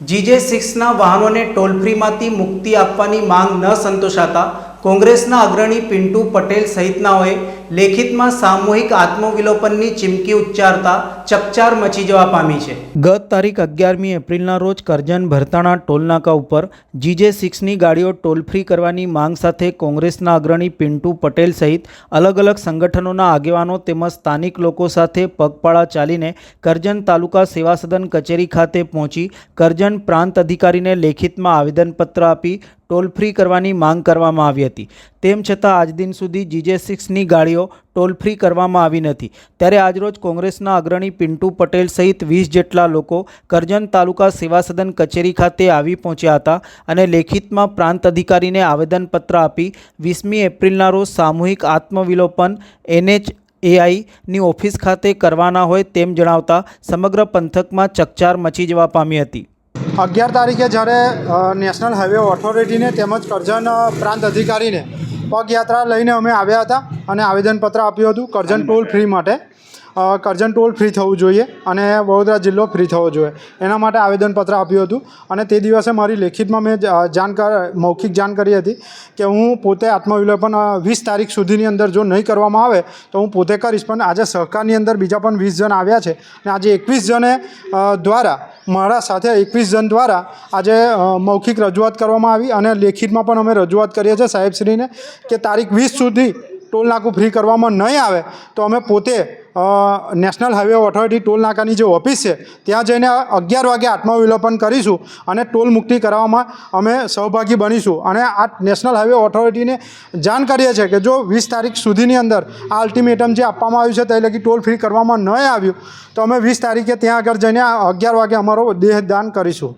GJ સિક્સના વાહનોને toll ફ્રીમાંથી મુક્તિ આપવાની માંગ ન સંતોષાતા કોંગ્રેસના અગ્રણી પિન્ટુ પટેલ સહિતનાઓએ લેખિતમાં સામૂહિક આત્મવિલોપનની ચીમકી ઉચ્ચારતા ચકચાર મચી જવા પામી છે. ગત તારીખ અગિયારમી એપ્રિલના રોજ કરજણ ભરતાણા ટોલનાકા ઉપર જીજે સિક્સની ગાડીઓ ટોલ ફ્રી કરવાની માંગ સાથે કોંગ્રેસના અગ્રણી પિન્ટુ પટેલ સહિત અલગ અલગ સંગઠનોના આગેવાનો તેમજ સ્થાનિક લોકો સાથે પગપાળા ચાલીને કરજણ તાલુકા સેવા સદન કચેરી ખાતે પહોંચી કરજણ પ્રાંત અધિકારીને લેખિતમાં આવેદનપત્ર આપી ટોલ ફ્રી કરવાની માંગ કરવામાં આવી હતી. તેમ છતાં આજ દિન સુધી જીજે સિક્સની ગાડીઓ ટોલ ફ્રી કરવામાં આવી નથી. ત્યારે આજરોજ કોંગ્રેસના અગ્રણી પિન્ટુ પટેલ સહિત વીસ જેટલા લોકો કરજણ તાલુકા સેવા સદન કચેરી ખાતે આવી પહોંચ્યા હતા અને લેખિતમાં પ્રાંત અધિકારીને આવેદનપત્ર આપી વીસમી એપ્રિલના રોજ સામૂહિક આત્મવિલોપન એનએચ એઆઈની ઓફિસ ખાતે કરવાના હોય તેમ જણાવતા સમગ્ર પંથકમાં ચકચાર મચી જવા પામી હતી. અગિયાર તારીખે જ્યારે નેશનલ હાઈવે ઓથોરિટીને તેમજ કરજણ પ્રાંત અધિકારીને પગયાત્રા લઈને અમે આવ્યા હતા અને આવેદનપત્ર આપ્યું હતું કરજણ ટોલ ફ્રી માટે. કરજણ ટોલ ફ્રી થવું જોઈએ અને વડોદરા જિલ્લો ફ્રી થવો જોઈએ. એના માટે આવેદનપત્ર આપ્યું હતું અને તે દિવસે મારી લેખિતમાં મેં જ- અ, જાણ કર મૌખિક જાણ કરી હતી કે હું પોતે આત્મવિલોપન વીસ તારીખ સુધીની અંદર જો નહીં કરવામાં આવે તો હું પોતે કરીશ. પણ આજે સહકારની અંદર બીજા પણ વીસ જણ આવ્યા છે અને આજે એકવીસ જણે દ્વારા મારા સાથે એકવીસ જણ દ્વારા આજે મૌખિક રજૂઆત કરવામાં આવી અને લેખિતમાં પણ અમે રજૂઆત કરીએ છીએ સાહેબશ્રીને કે તારીખ વીસ સુધી ટોલ નાકું ફ્રી કરવામાં નહીં આવે તો અમે પોતે નેશનલ હાઈવે ઓથોરિટી ટોલ નાકાની જે ઓફિસ છે, ત્યાં જઈને અગિયાર વાગે આત્મવિલોપન કરીશું અને ટોલ મુક્તિ કરાવવામાં અમે સહભાગી બનીશું. અને આ નેશનલ હાઈવે ઓથોરિટીને જાણ કરીએ છીએ કે જો વીસ તારીખ સુધીની અંદર આ અલ્ટિમેટમ જે આપવામાં આવ્યું છે તે લગી ટોલ ફ્રી કરવામાં નહીં આવ્યું, તો અમે વીસ તારીખે ત્યાં આગળ જઈને અગિયાર વાગે અમારો દેહદાન કરીશું.